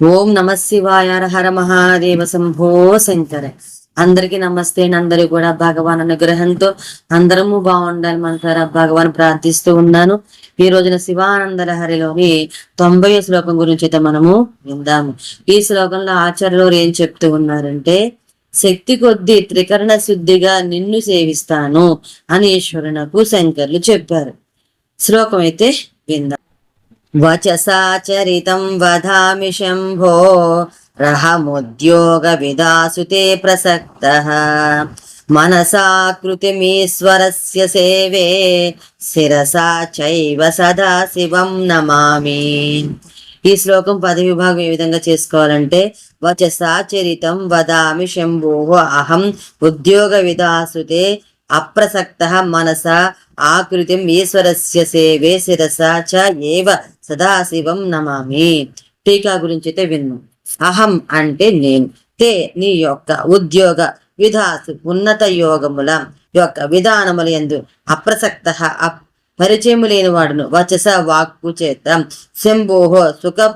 ఓం నమ శివాయ హర మహాదేవ శంభో శంకర. అందరికి నమస్తే అందరూ కూడా భగవాన్ అనుగ్రహంతో అందరము బాగుండాలి మనసారా భగవాన్ ప్రార్థిస్తూ ఉన్నాను. ఈ రోజున శివానంద హరిలోని తొంభై శ్లోకం గురించి అయితే మనము విందాము. ఈ శ్లోకంలో ఆచార్యులు ఏం చెప్తూ ఉన్నారంటే శక్తి కొద్దీ త్రికరణ శుద్ధిగా నిన్ను సేవిస్తాను అని ఈశ్వరునకు శంకర్లు చెప్పారు. శ్లోకం అయితే విందాం. వచసాచరితం వదామి శంభో రహముద్యోగ విదాసుతే ప్రసక్త మనసాకృతిమీశ్వరస్య సేవే శిరసా చైవ సదా శివం నమామి. ఈ శ్లోకం పద విభాగం ఏ విధంగా చేసుకోవాలంటే వచసాచరితం వదామి శంభో అహం ఉద్యోగ విదాసుతే అప్రసక్త మనస ఆకృతిం ఈశ్వరస్య సేవే శిరస చ ఏవ సదాశివం నమామి. టీకా గురించి అయితే విన్ను. అహం అంటే నేను. తే నీ యొక్క ఉద్యోగ విధాసు ఉన్నత యోగముల యొక్క విధానముల ఎందు అప్రసక్త పరిచయము లేని వాడును. వచస వాక్కు చేత. శంభోహో సుఖ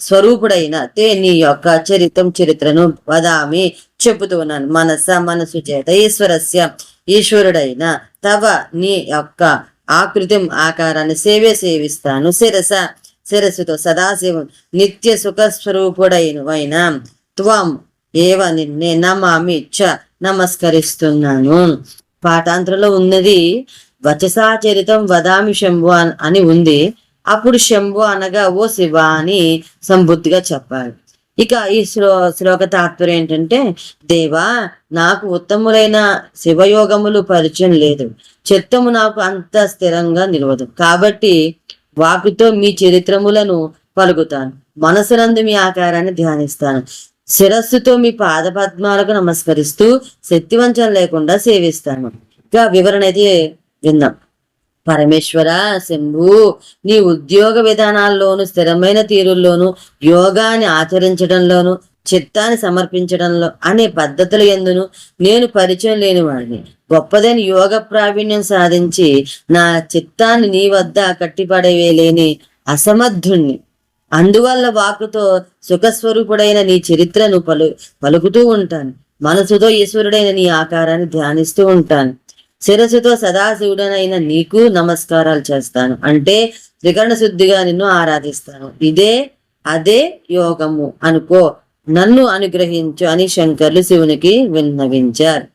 స్వరూపుడైన తే నీ యొక్క చరిత్రం చరిత్రను వదామి. చెబుతూ ఉన్నాను. మనస మనసు చేత ఈశ్వరస్య ఈశ్వరుడైన తవ నీ యొక్క ఆకృతి ఆకారాన్ని సేవే సేవిస్తాను. శిరస శిరస్సుతో సదాశివం నిత్య సుఖ స్వరూపుడైన త్వం ఏవ నిన్నే నమామి చ నమస్కరిస్తున్నాను. పాఠాంతరంలో ఉన్నది వచసాచరితం వదామి శంభు అని ఉంది. అప్పుడు శంభు అనగా ఓ శివ అని సంబుద్ధిగా చెప్పాడు ఇక ఈ శ్లో శ్లోక తాత్పర్యం ఏంటంటే దేవా నాకు ఉత్తములైన శివయోగములు పరిచయం లేదు. చిత్తము నాకు అంత స్థిరంగా నిలవదు. కాబట్టి వాకుతో మీ చరిత్రములను పలుకుతాను. మనసునందు మీ ఆకారాన్ని ధ్యానిస్తాను. శిరస్సుతో మీ పాద పద్మాలకు నమస్కరిస్తూ శక్తివంచన లేకుండా సేవిస్తాను. ఇక వివరణ అయితే విందాం. పరమేశ్వర శంభు నీ ఉద్యోగ విధానాల్లోను స్థిరమైన తీరుల్లోను యోగాన్ని ఆచరించడంలోను చిత్తాన్ని సమర్పించడంలో అనే పద్ధతుల ఎందును? నేను పరిచయం లేని వాడిని. గొప్పదైన యోగ ప్రావీణ్యం సాధించి నా చిత్తాన్ని నీ వద్ద కట్టిపడవేలేని అసమర్థుణ్ణి. అందువల్ల వాకుతో సుఖస్వరూపుడైన నీ చరిత్రను పలు పలుకుతూ ఉంటాను. మనసుతో ఈశ్వరుడైన నీ ఆకారాన్ని ధ్యానిస్తూ ఉంటాను. శిరస్సుతో సదాశివుడనైన నీకు నమస్కారాలు చేస్తాను. అంటే త్రికరణ శుద్ధిగా నిన్ను ఆరాధిస్తాను. ఇదే అదే యోగము అనుకో. నన్ను అనుగ్రహించు అని శంకర్లు శివునికి విన్నవించారు.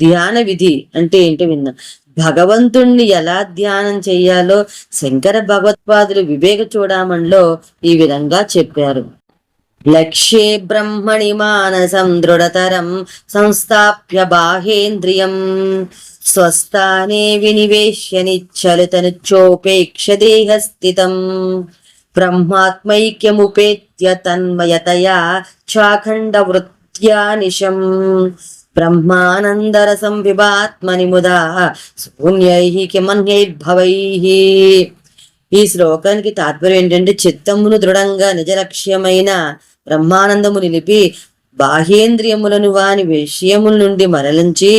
ధ్యాన విధి అంటే ఏంటో విన్నా. భగవంతుణ్ణి ఎలా ధ్యానం చెయ్యాలో శంకర భగవత్పాదులు వివేక చూడమంలో ఈ విధంగా చెప్పారు. లక్ష్యే బ్రహ్మణి మానసం దృఢతరం సంస్థాప్య బాహేంద్రియం. స్వస్థానే వినివేశ్య నిచ్చలితనుచోపేక్ష దేహస్థితం. బ్రహ్మాత్మైక్యముపేత్య తన్మయతయా చాఖండ వృత్యా నిశం బ్రహ్మానందరసం విభాత్మని ముదా శూన్యై కిమన్యైర్భవై. ఈ శ్లోకానికి తాత్పర్యం ఏంటంటే చిత్తమును దృఢంగా నిజలక్ష్యమైన బ్రహ్మానందము నిలిపి బాహ్యేంద్రియములను వాని విషయముల నుండి మరలించి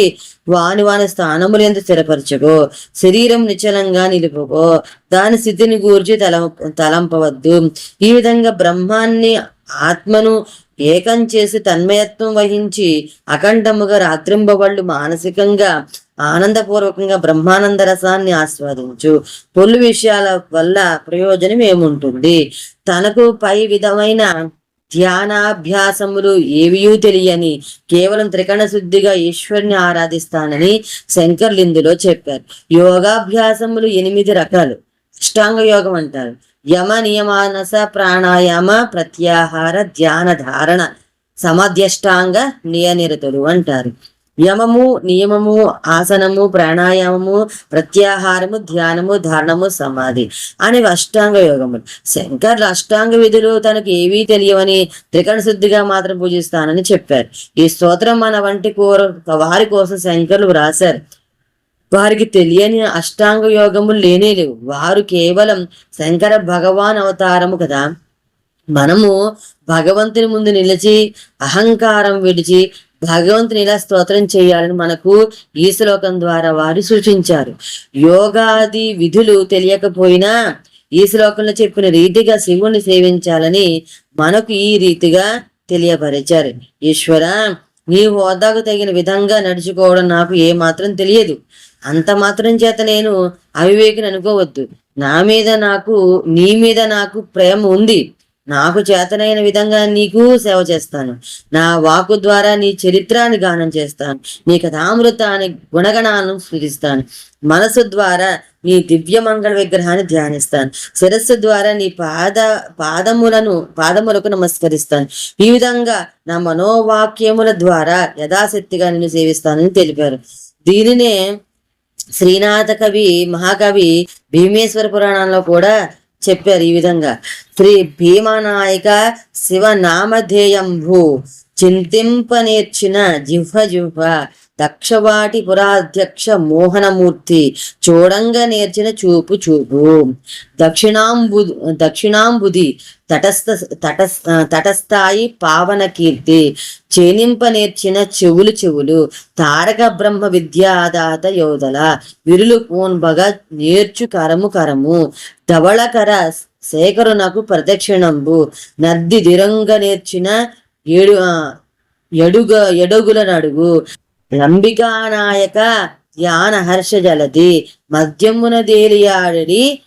వాని వాని స్థానములందు స్థిరపరచుకో. శరీరం నిశ్చలంగా నిలుపుకో. దాని స్థితిని గూర్చి తల తలంపవద్దు. ఈ విధంగా బ్రహ్మాన్ని ఆత్మను ఏకం చేసి తన్మయత్వం వహించి అఖండముగా రాత్రింబవళ్ళు మానసికంగా ఆనందపూర్వకంగా బ్రహ్మానంద రసాన్ని ఆస్వాదించు. పొల్లు విషయాల వల్ల ప్రయోజనం ఏముంటుంది తనకు పై విధమైన ధ్యానాభ్యాసములు ఏవియూ తెలియని కేవలం త్రికరణ శుద్ధిగా ఈశ్వరుని ఆరాధిస్తానని శంకర్లు ఇందులో చెప్పారు. యోగాభ్యాసములు ఎనిమిది రకాలు. అష్టాంగ యోగం అంటారు. యమ నియమానస ప్రాణాయామ ప్రత్యాహార ధ్యాన ధారణ సమధ్యష్టాంగ నియనిరతులు అంటారు. యమము నియమము ఆసనము ప్రాణాయామము ప్రత్యాహారము ధ్యానము ధారణము సమాధి అనేవి అష్టాంగ యోగములు. శంకర్లు అష్టాంగ విధులు తనకు ఏవీ తెలియవని త్రికరణ శుద్ధిగా మాత్రం పూజిస్తానని చెప్పారు. ఈ స్తోత్రం మన వంటి కోర వారి కోసం శంకర్లు వ్రాశారు. వారికి తెలియని అష్టాంగ యోగములు లేనే లేవు. వారు కేవలం శంకర భగవాన్ అవతారము కదా. మనము భగవంతుని ముందు నిలిచి అహంకారం విడిచి భగవంతుని ఇలా స్తోత్రం చేయాలని మనకు ఈ శ్లోకం ద్వారా వారు సూచించారు. యోగాది విధులు తెలియకపోయినా ఈ శ్లోకంలో చెప్పిన రీతిగా శివుణ్ణి సేవించాలని మనకు ఈ రీతిగా తెలియపరిచారు. ఈశ్వర నీ హోదాకు తగిన విధంగా నడుచుకోవడం నాకు ఏ మాత్రం తెలియదు. అంత మాత్రం చేత నేను అవివేకిని అనుకోవద్దు. నా మీద నాకు నీ మీద నాకు ప్రేమ ఉంది. నాకు చేతనైన విధంగా నీకు సేవ చేస్తాను. నా వాకు ద్వారా నీ చరిత్రాన్ని గానం చేస్తాను. నీ కథామృతాన్ని గుణగణాలను స్ఫురిస్తాను మనసు ద్వారా నీ దివ్య మంగళ విగ్రహాన్ని ధ్యానిస్తాను. శిరస్సు ద్వారా నీ పాద పాదములను పాదములకు నమస్కరిస్తాను. ఈ విధంగా నా మనోవాక్యముల ద్వారా యథాశక్తిగా నిన్ను సేవిస్తానని తెలిపారు. దీనినే శ్రీనాథ కవి మహాకవి భీమేశ్వర పురాణంలో కూడా చెప్పారు ఈ విధంగా. శ్రీ భీమనాయక శివ చింతింప చింతింపనేర్చిన జిహ్వ జిహ్వ. దక్షవాటి పురాధ్యక్ష మోహనమూర్తి చూడంగా నేర్చిన చూపు చూపు. దక్షిణాంబు దక్షిణాంబుది తటస్థ తటస్ తటస్థాయి పావన కీర్తి. చేనింప నేర్చిన చెవులు చెవులు. తారక బ్రహ్మ విద్యాదాత యోధల. విరులు బగ నేర్చు కరము కరము. ధవళకర శేఖరునకు ప్రదక్షిణంబు. నద్ది దిరంగ నేర్చిన ఏడు ఎడుగ ఎడుగుల నడుగు. రంబికానాయక ధ్యాన హర్ష జలది. మద్యమున దేలియాడి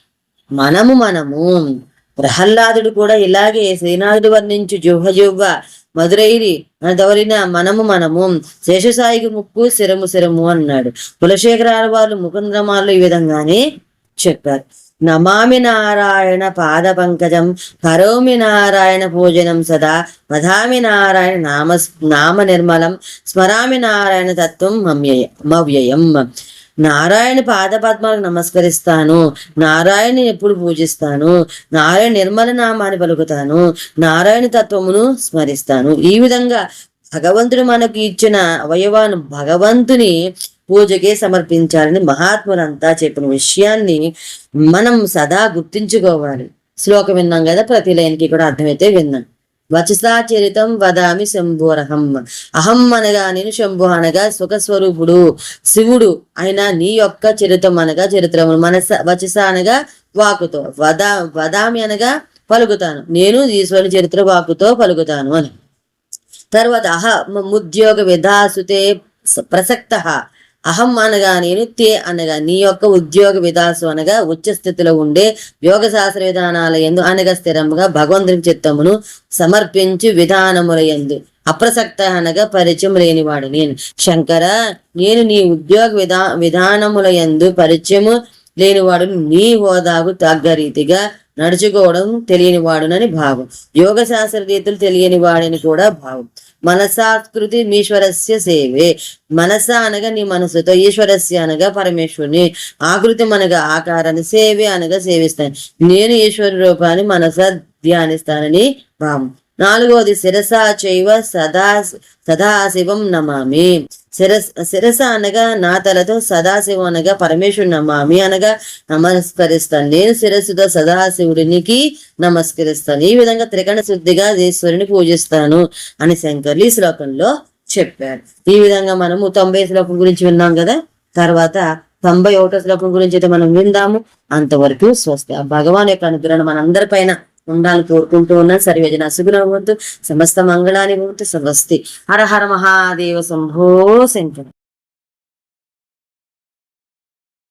మనము మనము. ప్రహ్లాదుడు కూడా ఇలాగే శ్రీనాథుడు వర్ణించు జుహ్వ జుహ్వ మధురైరి దవరిన మనము మనము. శేషసాయికి ముక్కు శిరము శిరము అన్నాడు. కులశేఖరాల వాళ్ళు ముకుంద్రమాలు ఈ విధంగానే చెప్పారు. నమామి నారాయణ పాద పంకజం కరోమి నారాయణ పూజనం సదా వధామి నారాయణ నామ నామ నిర్మలం స్మరామి నారాయణ తత్వం మమ్యయ మవ్యయం. నారాయణ పాద పద్మాలకు నమస్కరిస్తాను. నారాయణ ఎప్పుడు పూజిస్తాను. నారాయణ నిర్మల నామాన్ని పలుకుతాను. నారాయణ తత్వమును స్మరిస్తాను. ఈ విధంగా భగవంతుడు మనకు ఇచ్చిన అవయవాన్ని భగవంతుని పూజకే సమర్పించాలని మహాత్ములంతా చెప్పిన విషయాన్ని మనం సదా గుర్తించుకోవాలి. శ్లోకం విన్నాం కదా ప్రతి లైన్కి కూడా అర్థమైతే విన్నాం. వచసా చరితం వదామి శంభోరహం. అహం అనగా నేను శంభు అనగా సుఖస్వరూపుడు శివుడు అయినా నీ యొక్క చరితం అనగా చరిత్రము మనస వచస అనగా వాకుతో వదా వదామి అనగా పలుకుతాను. నేను ఈశ్వరుని చరిత్ర వాకుతో పలుకుతాను అని. తర్వాత అహ ఉద్యోగ విధాసుతే ప్రసక్త. అహం అనగా నేను తే అనగా నీ యొక్క ఉద్యోగ విధాసు అనగా ఉచ్చ స్థితిలో ఉండే యోగ శాస్త్ర విధానాల ఎందు అనగా స్థిరముగా భగవంతుని చిత్తమును సమర్పించు విధానముల ఎందు. అప్రసక్త అనగా పరిచయం లేనివాడు నేను. శంకర నేను నీ ఉద్యోగ విధా విధానముల ఎందు పరిచయము లేనివాడు నీ హోదాకు తగ్గ రీతిగా నడుచుకోవడం తెలియని వాడునని భావం. యోగ శాస్త్ర రీతులు తెలియని వాడని కూడా భావం. మనసాకృతి ఈశ్వరస్య సేవే. మనస అనగా నీ మనసుతో ఈశ్వరస్య అనగా పరమేశ్వరుని. ఆకృతి అనగా ఆకారాన్ని సేవే అనగా సేవిస్తాను. నేను ఈశ్వర రూపాన్ని మనస ధ్యానిస్తానని భావం. నాలుగవది శిరస చైవ సదా సదాశివం నమామి. శిరస్ శిరస అనగా నా తలతో సదాశివు అనగా పరమేశ్వరుని నమామి అనగా నమస్కరిస్తాను. నేను శిరస్సుతో సదాశివుడినికి నమస్కరిస్తాను. ఈ విధంగా త్రికణ శుద్ధిగా ఈశ్వరుని పూజిస్తాను అని శంకర్లు ఈ శ్లోకంలో చెప్పారు. ఈ విధంగా మనము తొంభై శ్లోకం గురించి విన్నాం కదా? తర్వాత తొంభై ఒకటో శ్లోకం గురించి అయితే మనం విందాము. అంతవరకు స్వస్తి. ఆ భగవాన్ యొక్క అనుగ్రహం మనందరిపైన ఉండాలని కోరుకుంటూ ఉన్నాను సర్వేజన సుగుణవంతు సమస్త మంగళాన్ని భవంతు స్వస్తి. హర హర మహాదేవ శంభో శంకర.